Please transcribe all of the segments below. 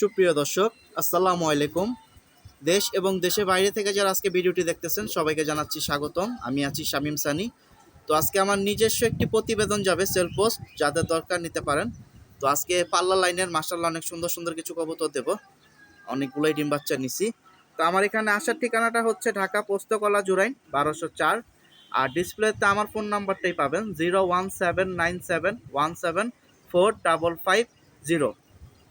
সুপ্রিয় দর্শক, আসসালামু আলাইকুম। দেশ এবং দেশের বাইরে থেকে যারা আজকে ভিডিওটি দেখতেছেন, সবাইকে জানাচ্ছি স্বাগতম। আমি আছি শামিম সানি। তো আজকে আমার নিজস্ব একটি প্রতিবেদন যাবে সেল পোস্ট, যাদের দরকার নিতে পারেন। তো আজকে পাল্লা লাইনের মাসাল্লাহ অনেক সুন্দর সুন্দর কিছু কবুতর দেবো। অনেকগুলোই ডিম বাচ্চা নিছি। তো আমার এখানে আসার ঠিকানাটা হচ্ছে ঢাকা পোস্তকলা জুরাইন, বারোশো চার। আর ডিসপ্লেতে আমার ফোন নাম্বারটাই পাবেন, zero one seven nine seven one seven four double five zero.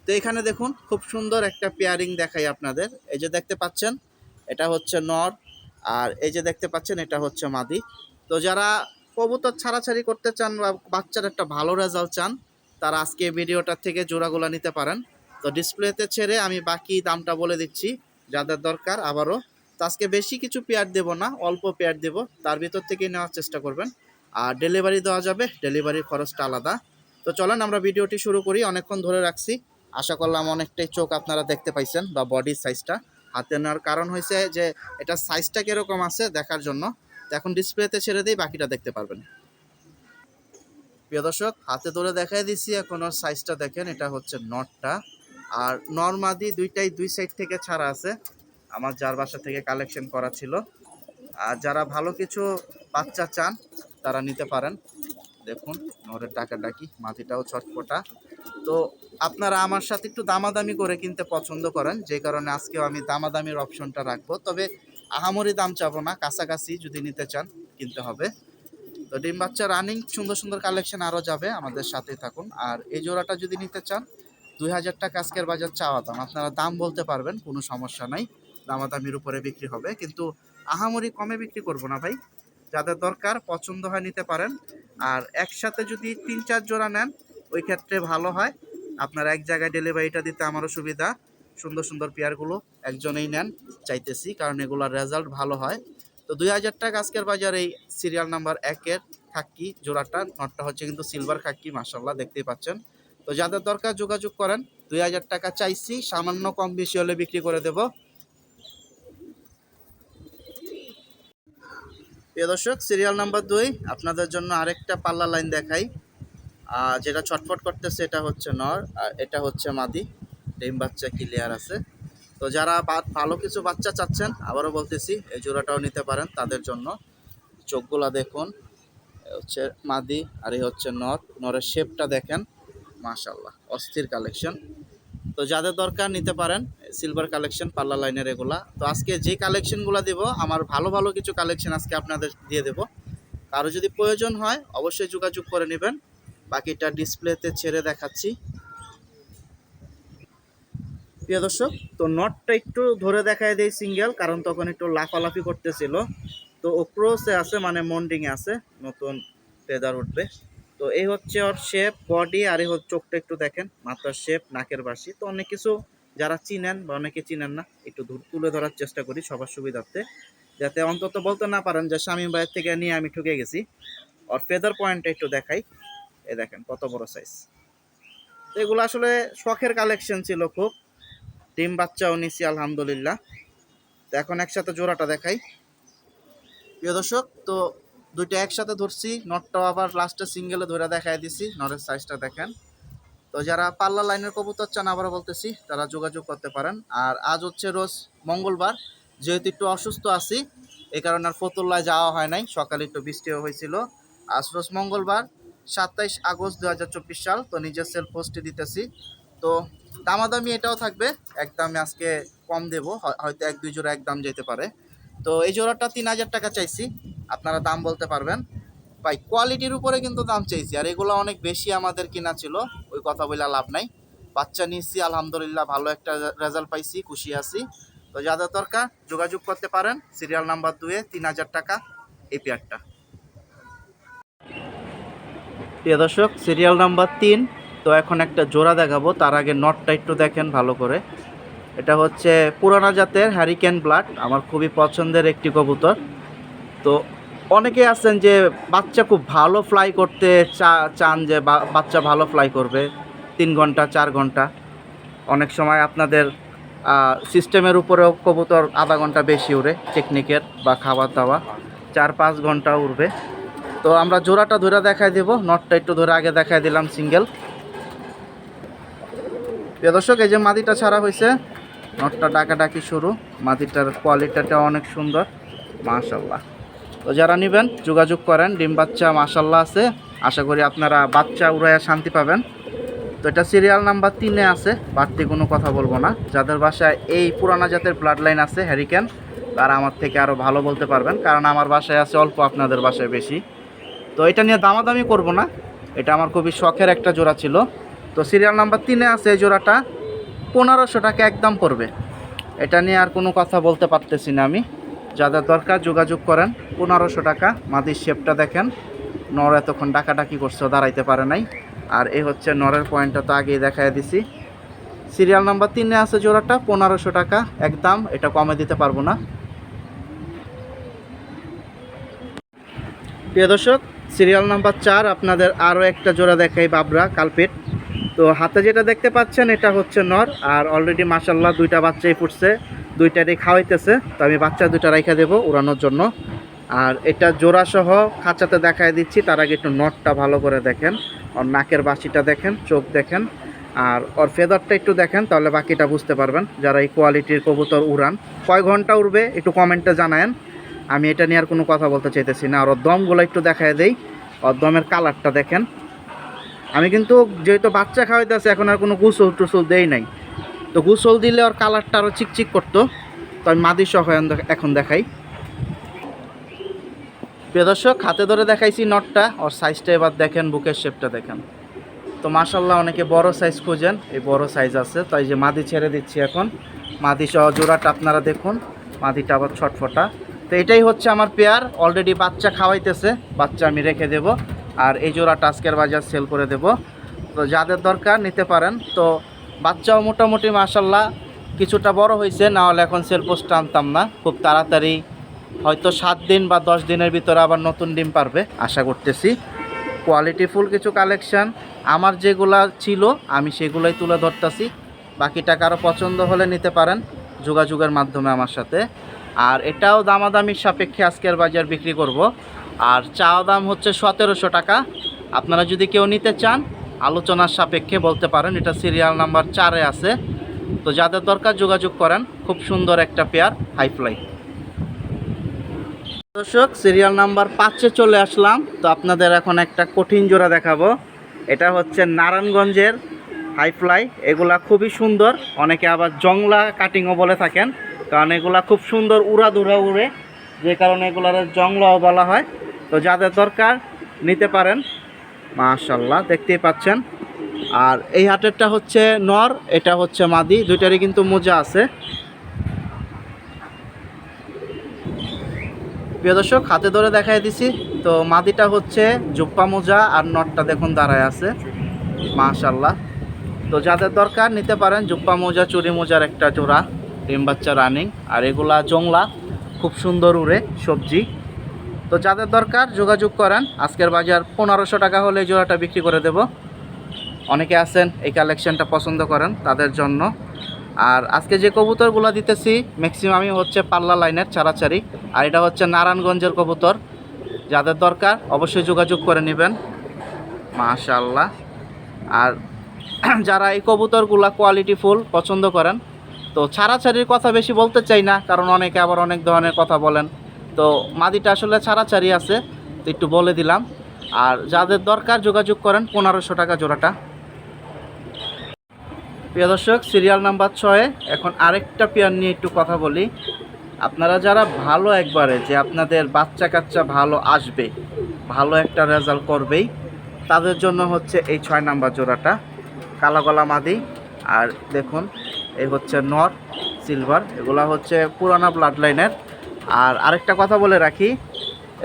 তো এখানে দেখুন খুব সুন্দর একটা পেয়ারিং দেখাই আপনাদের। এই যে দেখতে পাচ্ছেন, এটা হচ্ছে নর, আর এই যে দেখতে পাচ্ছেন, এটা হচ্ছে মাদি। তো যারা কবুতর ছাড়াছাড়ি করতে চান বা বাচ্চার একটা ভালো রেজাল্ট চান, তারা আজকে ভিডিওটার থেকে জোড়াগুলো নিতে পারেন। তো ডিসপ্লেতে ছেড়ে আমি বাকি দামটা বলে দিচ্ছি, যাদের দরকার আবারও। তো আজকে বেশি কিছু পেয়ার দেব না, অল্প পেয়ার দেব, তার ভিতর থেকেই নেওয়ার চেষ্টা করবেন। আর ডেলিভারি দেওয়া যাবে ডেলিভারির খরচটা আলাদা। তো চলেন আমরা ভিডিওটি শুরু করি, অনেকক্ষণ ধরে রাখছি। আশা করলাম অনেকটাই চোখ আপনারা দেখতে পাইছেন বা বডির সাইজটা হাতে নেওয়ার কারণ হয়েছে যে, এটা সাইজটা কীরকম আছে দেখার জন্য। এখন ডিসপ্লেতে ছেড়ে দিই, বাকিটা দেখতে পারবেন। প্রিয় দর্শক, হাতে ধরে দেখাই দিচ্ছি এখন ওর সাইজটা দেখেন, এটা হচ্ছে নটটা আর নর্মাদি দুইটাই দুই সাইড থেকে ছাড়া আছে। আমার যার বাসা থেকে কালেকশন করা ছিল। আর যারা ভালো কিছু বাচ্চা চান, তারা নিতে পারেন। দেখুন নরের টাকা ডাকি মাটিটাও ছটপটা তো আপনারা আমার সাথে একটু দামাদামি করে কিনতে পছন্দ করেন, যে কারণে আজকেও আমি দামাদামির অপশনটা রাখব। তবে আহামরি দাম চাবো না, কাছাকাছি যদি নিতে চান, কিনতে হবে। তো ডিম বাচ্চা রানিং, সুন্দর সুন্দর কালেকশন আরও যাবে, আমাদের সাথেই থাকুন। আর এই জোড়াটা যদি নিতে চান, দুই হাজার টাকা আজকের বাজার চাওয়া দাম। আপনারা দাম বলতে পারবেন, কোনো সমস্যা নাই, দামাদামির উপরে বিক্রি হবে। কিন্তু আহামরি কমে বিক্রি করব না ভাই, যাদের দরকার পছন্দ হয় নিতে পারেন। আর একসাথে যদি তিন চার জোড়া নেন ওই ক্ষেত্রে ভালো হয়। আপনার এক জায়গায় ডেলিভারিটা দিতে আমারও সুবিধা। সুন্দর সুন্দর পেয়ারগুলো একজনেই নেন, চাইতেছি, কারণ এগুলোর রেজাল্ট ভালো হয়। তো দুই হাজার টাকা আজকের বাজার এই সিরিয়াল নাম্বার একের খাক্কি জোড়াটা, নটটা হচ্ছে কিন্তু সিলভার খাক্কি মাসাল্লাহ দেখতেই পাচ্ছেন। তো যাদের দরকার যোগাযোগ করেন, দুই হাজার টাকা চাইছি, সামান্য কম বেশি হলে বিক্রি করে দেব। প্রিয় দর্শক সিরিয়াল নাম্বার দুই, আপনাদের জন্য আরেকটা পাল্লা লাইন দেখাই। যেটা ছটফট করতেছে এটা হচ্ছে নর, আর এটা হচ্ছে মাদি। ডিম বাচ্চা ক্লিয়ার আছে। তো যারা ভালো কিছু বাচ্চা চাচ্ছেন, আবারও বলতেছি, এই জোড়াটাও নিতে পারেন তাদের জন্য। চোখগুলা দেখুন হচ্ছে মাদি আর এই হচ্ছে নর। নরের শেপটা দেখেন মাশাল্লাহ অস্থির কালেকশন তো যাদের দরকার নিতে পারেন সিলভার কালেকশন পাল্লা লাইনের এগুলা। তো আজকে যে কালেকশনগুলো দেব, আমার ভালো ভালো কিছু কালেকশন আজকে আপনাদের দিয়ে দেব। কারও যদি প্রয়োজন হয়, অবশ্যই যোগাযোগ করে নেবেন। বাকিটা ডিসপ্লেতে ছেড়ে দেখাচ্ছি। প্রিয় দর্শক, তো নটটা একটু ধরে দেখায় দেয় সিঙ্গেল, কারণ তখন একটু লাফালাফি করতেছিল। তো ও ক্রোসে আছে মানে মন্ডিংয়ে আছে, নতুন ফেদার উঠবে। তো এই হচ্ছে ওর শেপ বডি আর এই হচ্ছে চোখটা একটু দেখেন, মাথার শেপ নাকের বাসি। তো অনেক কিছু যারা চিনেন বা অনেকে চিনেন না, একটু তুলে ধরার চেষ্টা করি সবার সুবিধার্থে, যাতে অন্তত বলতে না পারেন যে স্বামী ভাইয়ের থেকে নিয়ে আমি ঠুকে গেছি। ওর ফেদার পয়েন্টটা একটু দেখাই। এই দেখেন, কত বড় সাইজ এগুলো আসলে শখের কালেকশন ছিল খুব। ডিম বাচ্চাও নিছি, আলহামদুলিল্লাহ। তো এখন একসাথে জোড়াটা দেখাই। প্রিয় দর্শক, তো দুইটা একসাথে ধরছি নটটাও আবার লাস্টে সিঙ্গেলে ধরে দেখাই দিছি নটের সাইজটা দেখেন। তো যারা পাল্লা লাইনের কবুতর চান, আবারও বলতেছি, তারা যোগাযোগ করতে পারেন। আর আজ হচ্ছে রোজ মঙ্গলবার, যেহেতু একটু অসুস্থ আছি এই কারণে আর ফতুল্লায় যাওয়া হয় নাই, সকালে একটু বৃষ্টিও হয়েছিল। আজ রোজ মঙ্গলবার সাতাইশ আগস্ট দু হাজার চব্বিশ সাল, তো নিজের সেল পোস্টে দিতেছি। তো দামাদামি এটাও থাকবে একদমে আজকে কম দেবো হয়- হয়তো এক দুই জোড়া একদম যেতে পারে। তো এই জোড়াটা তিন হাজার টাকা চাইছি, আপনারা দাম বলতে পারবেন। ভাই কোয়ালিটির উপরে কিন্তু দাম চাইছি, আর এগুলো অনেক বেশি আমাদের কিনা ছিল, ওই কথা বলে লাভ নাই। বাচ্চা নিয়েছি, আলহামদুলিল্লাহ, ভালো একটা রেজাল্ট পাইছি, খুশি আছি। তো যাদের দরকার, যোগাযোগ করতে পারেন সিরিয়াল নাম্বার দুয়ে তিন হাজার টাকা এই পেয়ারটা প্রিয় দর্শক সিরিয়াল নাম্বার তিন। তো এখন একটা জোড়া দেখাবো। তার আগে নটটা একটু দেখেন ভালো করে। এটা হচ্ছে পুরানা জাতের হ্যারিকেন ব্লাড আমার খুবই পছন্দের একটি কবুতর। তো অনেকে আছেন যে বাচ্চা খুব ভালো ফ্লাই করতে চা- চান যে বাচ্চা ভালো ফ্লাই করবে, তিন ঘণ্টা, চার ঘণ্টা। অনেক সময় আপনাদের সিস্টেমের উপরেও কবুতর আধা ঘণ্টা বেশি উড়ে টেকনিকের বা খাবার দাওয়া চার পাঁচ ঘণ্টা উড়বে। তো আমরা জোড়াটা ধরে দেখাই দেব, নটটা একটু ধরে আগে দেখাই দিলাম সিঙ্গেল। দর্শক, এই যে মাদিটা ছাড়া হয়েছে, নটটা ডাকাডাকি শুরু, মাদিটার কোয়ালিটিটা অনেক সুন্দর মাশাল্লাহ তো যারা নেবেন, যোগাযোগ করেন, ডিম বাচ্চা মাশাল্লাহ আছে, আশা করি আপনারা বাচ্চা উড়াইয়া শান্তি পাবেন। তো এটা সিরিয়াল নাম্বার তিনে আছে, বাড়তি কোনো কথা বলব না। যাদের বাসায় এই পুরানা জাতের ব্লাড লাইন আছে হ্যারিকেন তারা আমার থেকে আরও ভালো বলতে পারবেন, কারণ আমার বাসায় আছে অল্প আপনাদের বাসায় বেশি। তো এটা নিয়ে দামাদামি করব না। এটা আমার খুবই শখের একটা জোড়া ছিল। তো সিরিয়াল নাম্বার তিনে আছে এই জোড়াটা। পনেরোশো টাকা একদম পড়বে। এটা নিয়ে আর কোনো কথা বলতে পারতেছি না আমি। যাদের দরকার যোগাযোগ করেন, পনেরোশো টাকা। মাদির শেপটা দেখেন। নর এতক্ষণ ডাকাডাকি করছে দাঁড়াইতে পারে নাই। আর এই হচ্ছে নরের পয়েন্টটা তো আগেই দেখাই দিছি। সিরিয়াল নাম্বার তিনে আছে জোড়াটা, পনেরোশো টাকা। একদম, এটা কমে দিতে পারব না। প্রিয় দর্শক সিরিয়াল নাম্বার চার, আপনাদের আরও একটা জোড়া দেখাই বাবরা, কালপেট। তো হাতে যেটা দেখতে পাচ্ছেন, এটা হচ্ছে নর, আর অলরেডি মাসাল্লাহ দুইটা বাচ্চাই ফুটছে দুইটারই খাওয়াইতেছে। তো আমি বাচ্চা দুইটা রেখে দেবো উড়ানোর জন্য। আর এটা জোড়া সহ খাঁচাতে দেখায় দিচ্ছি, তার আগে একটু নটটা ভালো করে দেখেন। ওর নাকের বাসিটা দেখেন, চোখ দেখেন। আর ওর ফেদারটা একটু দেখেন, তাহলে বাকিটা বুঝতে পারবেন, যারা এই কোয়ালিটির কবুতর উড়ান। কয় ঘণ্টা উড়বে, একটু কমেন্টে জানায়েন। আমি এটা নিয়ে আর কোনো কথা বলতে চাইতেছি না। আর ওর দমগুলো একটু দেখায় দেই। ওর দমের কালারটা দেখেন। আমি কিন্তু যেহেতু বাচ্চা খাওয়াইতেছে, এখন আর কোনো গুসল টুসল দেই নাই। তো গুসল দিলে ওর কালারটা আরও চিকচিক করতো। তো আমি মাদি সহ এখন দেখাই। প্রিয় দর্শক, হাতে ধরে দেখাইছি নটটা। ওর সাইজটা এবার দেখেন, বুকের শেপটা দেখেন। তো মাশাল্লাহ অনেকে বড় সাইজ খোঁজেন, এই বড় সাইজ আছে। তাই যে মাদি ছেড়ে দিচ্ছি এখন। মাদি সহ জোড়াটা আপনারা দেখুন। মাদিটা আবার ছটফটা। তো এটাই হচ্ছে আমার পেয়ার। অলরেডি বাচ্চা খাওয়াইতেছে, বাচ্চা আমি রেখে দেব। আর এই জোড়াটা আজকের বাজার সেল করে দেব। তো যাদের দরকার নিতে পারেন। তো বাচ্চাও মোটামুটি মাশাল্লাহ কিছুটা বড় হয়েছে না হলে এখন সেল পোস্ট আনতাম না। খুব তাড়াতাড়ি হয়তো সাত দিন বা দশ দিনের ভিতরে আবার নতুন ডিম পারবে, আশা করতেছি। কোয়ালিটিফুল কিছু কালেকশন আমার যেগুলা ছিল, আমি সেগুলোই তুলে ধরতেছি। বাকিটা কারও পছন্দ হলে নিতে পারেন। যোগাযোগের মাধ্যমে আমার সাথে। আর এটাও দামাদামির সাপেক্ষে আজকের বাজার বিক্রি করব। আর চাওয়া দাম হচ্ছে সতেরোশো টাকা। আপনারা যদি কেউ নিতে চান, আলোচনার সাপেক্ষে বলতে পারেন, এটা সিরিয়াল নাম্বার চারে আছে। তো যাদের দরকার যোগাযোগ করেন, খুব সুন্দর একটা পেয়ার হাইফ্লাই দর্শক, সিরিয়াল নাম্বার পাঁচে চলে আসলাম। তো আপনাদের এখন একটা কঠিন জোড়া দেখাবো। এটা হচ্ছে নারায়ণগঞ্জের হাইফ্লাই এগুলা খুবই সুন্দর। অনেকে আবার জংলা কাটিংও বলে থাকেন। কারণ এগুলা খুব সুন্দর উড়া দুরা উড়ে, যে কারণে এগুলার জংলাও বলা হয়। তো যাদের দরকার নিতে পারেন মাশাল্লাহ দেখতেই পাচ্ছেন। আর এই হাটেরটা হচ্ছে নর, এটা হচ্ছে মাদি, দুইটারই কিন্তু মোজা আছে। প্রিয় দর্শক, হাতে ধরে দেখাই দিছি, তো মাদিটা হচ্ছে জুপ্পা মোজা আর নটটা দেখুন দাঁড়ায় আছে। মাশাল্লাহ তো যাদের দরকার নিতে পারেন জুপ্পা মোজা চুরি মোজার একটা জোড়া। ডিম বাচ্চা রানিং আর এগুলা জংলা, খুব সুন্দর উড়ে সবজি। তো যাদের দরকার যোগাযোগ করেন, আজকের বাজার পনেরোশো টাকা হলে জোড়াটা বিক্রি করে দেব। অনেকে আছেন, এই কালেকশনটা পছন্দ করেন তাদের জন্য। আর আজকে যে কবুতরগুলো দিতেছি ম্যাক্সিমামই হচ্ছে পাল্লা লাইনের চারাচারি। আর এটা হচ্ছে নারায়ণগঞ্জের কবুতর। যাদের দরকার, অবশ্যই যোগাযোগ করে নেবেন। মাশাল্লাহ আর যারা এই কবুতরগুলা কোয়ালিটি ফুল পছন্দ করেন তো ছাড়াছাড়ির কথা বেশি বলতে চাই না, কারণ অনেকে আবার অনেক ধরনের কথা বলেন। তো মাদিটা আসলে ছাড়াছাড়ি আছে, তো একটু বলে দিলাম। আর যাদের দরকার যোগাযোগ করেন, পনেরোশো টাকা জোড়াটা। প্রিয় দর্শক, সিরিয়াল নাম্বার ছয়ে, এখন আরেকটা পেয়ার নিয়ে একটু কথা বলি। আপনারা যারা ভালো একবারে, যে আপনাদের বাচ্চা কাচ্চা ভালো আসবে, ভালো একটা রেজাল্ট করবেই, তাদের জন্য হচ্ছে এই ছয় নাম্বার জোড়াটা কালা গলা মাদি। আর দেখুন এই হচ্ছে নর সিলভার এগুলা হচ্ছে পুরানা ব্লাড লাইনের আর আরেকটা কথা বলে রাখি,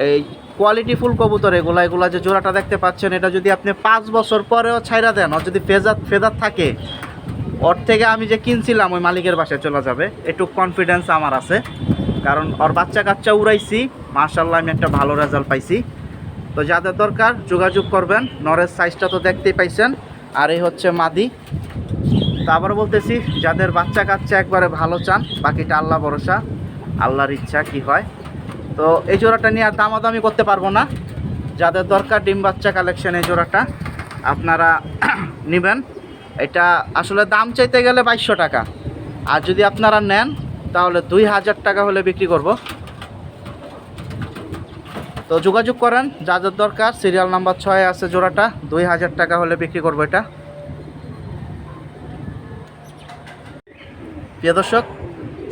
এই কোয়ালিটি ফুল কবুতর এগুলা এগুলা যে জোড়াটা দেখতে পাচ্ছেন, এটা যদি আপনি পাঁচ বছর পরেও ছাইরা দেন, আর যদি ফেজার ফেজার থাকে, ওর থেকে আমি যে কিনছিলাম ওই মালিকের বাসায় চলে যাবে, একটু কনফিডেন্স আমার আছে। কারণ ওর বাচ্চা কাচ্চা উড়াইছি মার্শাল্লাহ আমি একটা ভালো রেজাল্ট পাইছি। তো যাদের দরকার যোগাযোগ করবেন, নরের সাইজটা তো দেখতেই পাইছেন। আর এই হচ্ছে মাদি তো আবার বলতেছি, যাদের বাচ্চা কাচ্চা একবারে ভালো চান, বাকিটা আল্লাহ ভরসা, আল্লাহর ইচ্ছা কি হয়। তো এই জোড়াটা নিয়ে আর দামাদামি করতে পারব না। যাদের দরকার ডিম বাচ্চা কালেকশন এই জোড়াটা, আপনারা নেবেন। এটা আসলে দাম চাইতে গেলে বাইশশো টাকা। আর যদি আপনারা নেন, তাহলে দুই হাজার টাকা হলে বিক্রি করব। তো যোগাযোগ করেন যা যার দরকার সিরিয়াল নাম্বার ছয় আছে জোড়াটা, দুই হাজার টাকা হলে বিক্রি করব এটা। প্রিয় দর্শক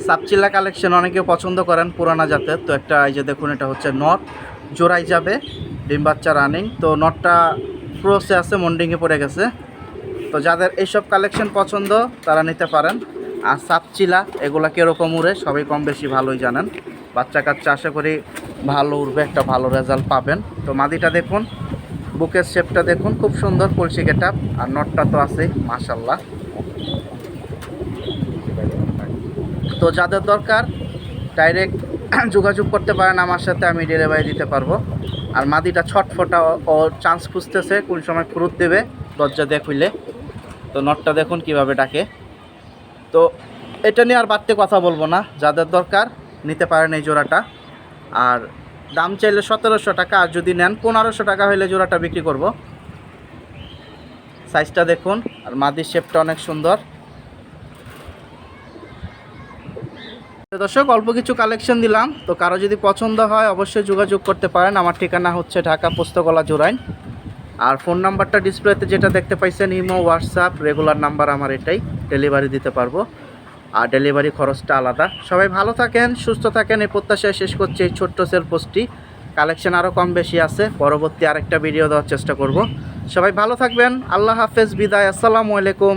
সাপচিল্লা কালেকশন অনেকে পছন্দ করেন পুরানা জাতের। তো একটা এই যে দেখুন, এটা হচ্ছে নট। জোড়াই যাবে, ডিম বাচ্চা রানিং তো নটটা ক্রসে আছে মন্ডিংয়ে পড়ে গেছে। তো যাদের এইসব কালেকশন পছন্দ, তারা নিতে পারেন। আর সাপচিলা, এগুলা কীরকম উড়ে, সবাই কম বেশি ভালোই জানেন। বাচ্চা কাচ্চা আশা করি ভালো উড়বে, একটা ভালো রেজাল্ট পাবেন। তো মাদিটা দেখুন, বুকের শেপটা দেখুন, খুব সুন্দর কলসি গেটাপ আর নটটা তো আছেই মাশাল্লাহ তো যাদের দরকার ডাইরেক্ট যোগাযোগ করতে পারেন, আমার সাথে আমি ডেলিভারি দিতে পারব। আর মাদিটা ছটফটা ও- চান্স খুঁজতেছে, কোন সময় ফুরুত দেবে, দরজা দিয়ে তো নটটা দেখুন কীভাবে ডাকে। তো এটা নিয়ে আর বাড়তে কথা বলব না, যাদের দরকার, নিতে পারেন এই জোড়াটা। আর দাম চাইলে সতেরোশো টাকা, আর যদি নেন পনেরোশো টাকা হলে জোড়াটা বিক্রি করব। সাইজটা দেখুন, আর মাদির শেপটা অনেক সুন্দর। দর্শক, অল্প কিছু কালেকশন দিলাম। তো কারও যদি পছন্দ হয়, অবশ্যই যোগাযোগ করতে পারেন। আমার ঠিকানা হচ্ছে ঢাকা পুস্তকলা জোরাইন। আর ফোন নাম্বারটা ডিসপ্লেতে যেটা দেখতে পাইছেন, ইমো হোয়াটসঅ্যাপ রেগুলার নাম্বার আমার এটাই। ডেলিভারি দিতে পারব। আর ডেলিভারি খরচটা আলাদা। সবাই ভালো থাকেন, সুস্থ থাকেন। এই প্রত্যাশায় শেষ করছি এই ছোট্ট সেল পোস্টটি কালেকশন আরও কম বেশি আছে। পরবর্তী আরেকটা ভিডিও দেওয়ার চেষ্টা করব। সবাই ভালো থাকবেন। আল্লাহ হাফেজ। বিদায়। আসসালামু আলাইকুম।